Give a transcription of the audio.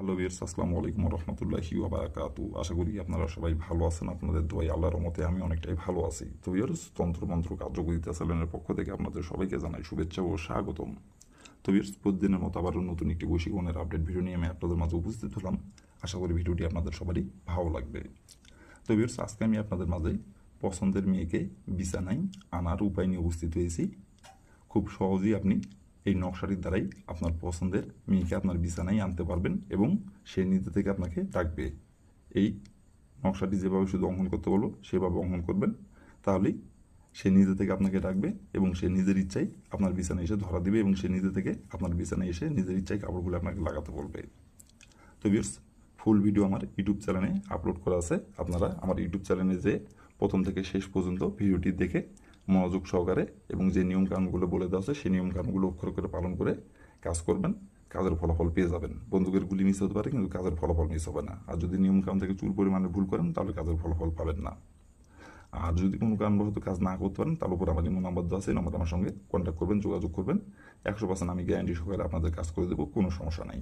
Hello বিয়ার্স আসসালামু আলাইকুম রহমতুল্লাহি ওবারাকাতু আশা করি আপনারা সবাই ভালো আছেন, আপনাদের দোয়াই আল্লাহর মতে আমি অনেকটাই ভালো আছি। তো বিয়ার্স তন্ত্রমন্ত্র কার্যকরিতা চ্যানেলের পক্ষ থেকে আপনাদের সবাইকে জানাই শুভেচ্ছা ও স্বাগতম। তো বিয়ার্স প্রতিদিনের মতো আবারও নতুন একটি বৈশিকনের আপডেট ভিডিও নিয়ে আমি আপনাদের মাঝে উপস্থিত হলাম। আশা করি ভিডিওটি আপনাদের সবারই ভালো লাগবে। তো বিয়ার্স আজকে আমি আপনাদের মাঝে পছন্দের মেয়েকে বিছানায় আনার উপায় নিয়ে উপস্থিত হয়েছি। খুব সহজেই আপনি এই নকশাটির দ্বারাই আপনার পছন্দের মেয়েকে আপনার বিছানায় আনতে পারবেন এবং সে নিজে থেকে আপনাকে ডাকবে। এই নকশাটি যেভাবে শুধু অঙ্কন করতে বলব, সেভাবে অঙ্কন করবেন। তাহলেই সে নিজে থেকে আপনাকে ডাকবে এবং সে নিজের ইচ্ছায় আপনার বিছানায় এসে ধরা দিবে এবং সে নিজে থেকে আপনার বিছানায় এসে নিজের ইচ্ছায় কাপড়গুলো আপনাকে লাগাতে বলবে। তো বিয়ার্স ফুল ভিডিও আমার ইউটিউব চ্যানেলে আপলোড করা আছে। আপনারা আমার ইউটিউব চ্যানেলে যে প্রথম থেকে শেষ পর্যন্ত ভিডিওটি দেখে মনোযোগ সহকারে এবং যে নিয়মকানুনগুলো বলে দেওয়া আছে, সেই নিয়মকানুনগুলো অক্ষর করে পালন করে কাজ করবেন, কাজের ফলাফল পেয়ে যাবেন। বন্দুকের গুলি মিস হতে পারে, কিন্তু কাজের ফলাফল মিস হবে না। আর যদি নিয়মকানুন থেকে চুল পরিমাণে ভুল করেন, তাহলে কাজের ফলাফল পাবেন না। আর যদি কোনো কারণবশত কাজ না করতে পারেন তার উপর আমার ইমো নাম্বার দেওয়া আছে নম্বর আমার সঙ্গে কন্ট্যাক্ট করবেন, যোগাযোগ করবেন। একশো পার্সেন্ট আমি গ্যারান্টি সহকারে আপনাদের কাজ করে দেবো, কোনো সমস্যা নাই।